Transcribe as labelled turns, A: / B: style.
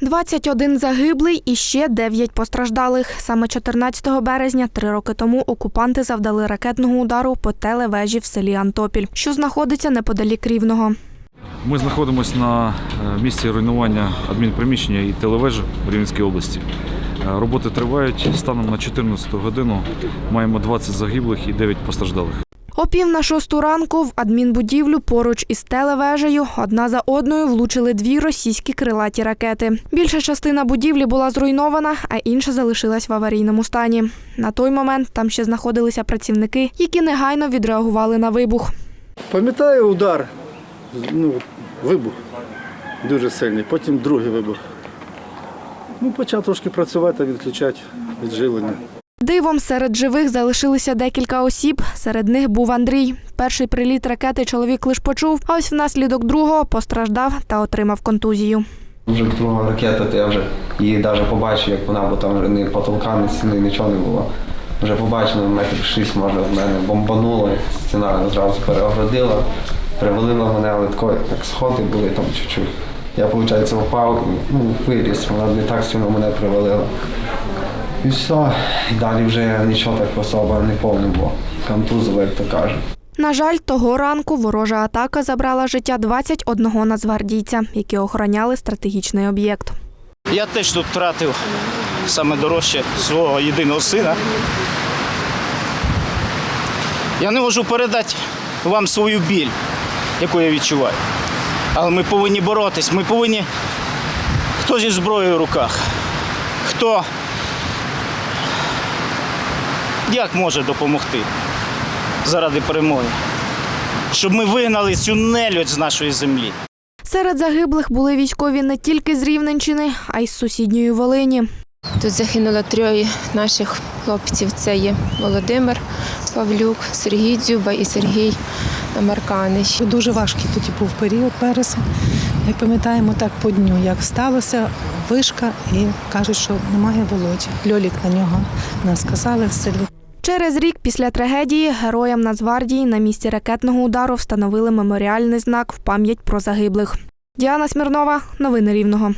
A: 21 загиблий і ще 9 постраждалих. Саме 14 березня, три роки тому, окупанти завдали ракетного удару по телевежі в селі Антопіль, що знаходиться неподалік Рівного.
B: Ми знаходимося на е, місці руйнування адмінприміщення і телевежі в Рівненській області. Е, Роботи тривають. Станом на 14 годину маємо 20 загиблих і 9 постраждалих.
A: О пів на шосту ранку в адмінбудівлю поруч із телевежею одна за одною влучили дві російські крилаті ракети. Більша частина будівлі була зруйнована, а інша залишилась в аварійному стані. На той момент там ще знаходилися працівники, які негайно відреагували на вибух.
C: Пам'ятаю удар, ну, вибух дуже сильний, потім другий вибух. Ну, почав трошки працювати, відключати відживлення.
A: Дивом серед живих залишилися декілька осіб. Серед них був Андрій. Перший приліт ракети чоловік лиш почув, а ось внаслідок другого постраждав та отримав контузію.
D: Вже друга ракета, то я вже її навіть побачив, як вона, бо там вже ні потолка, ні стіни, нічого не було. Вже побачив, на метрів шість може в мене бомбануло, стіна зразу переоградила, привалила мене, але тако, як сходи були там чуть-чуть. Я, виходить, впав, ну, виліз, вона не так сильно мене привалила. І все, і далі вже нічого так особо не повне було. Контузило, як то кажуть.
A: На жаль, того ранку ворожа атака забрала життя 21 нацгвардійця, які охороняли стратегічний об'єкт.
E: Я теж тут втратив саме дорожче свого єдиного сина. Я не можу передати вам свою біль, яку я відчуваю. Але ми повинні боротись, ми повинні. Хто зі зброєю в руках, хто як може допомогти заради перемоги, щоб ми вигнали цю нелюдь з нашої землі.
A: Серед загиблих були військові не тільки з Рівненщини, а й з сусідньої Волині.
F: Тут загинуло троє наших хлопців. Це є Володимир Павлюк, Сергій Дзюба і Сергій Марканич.
G: Дуже важкий тоді був період березень. Ми пам'ятаємо так по дню, як сталося вишка, і кажуть, що немає Володі. Льолік на нього нас сказали в селі.
A: Через рік після трагедії героям Нацгвардії на місці ракетного удару встановили меморіальний знак в пам'ять про загиблих. Діана Смірнова, новини Рівного.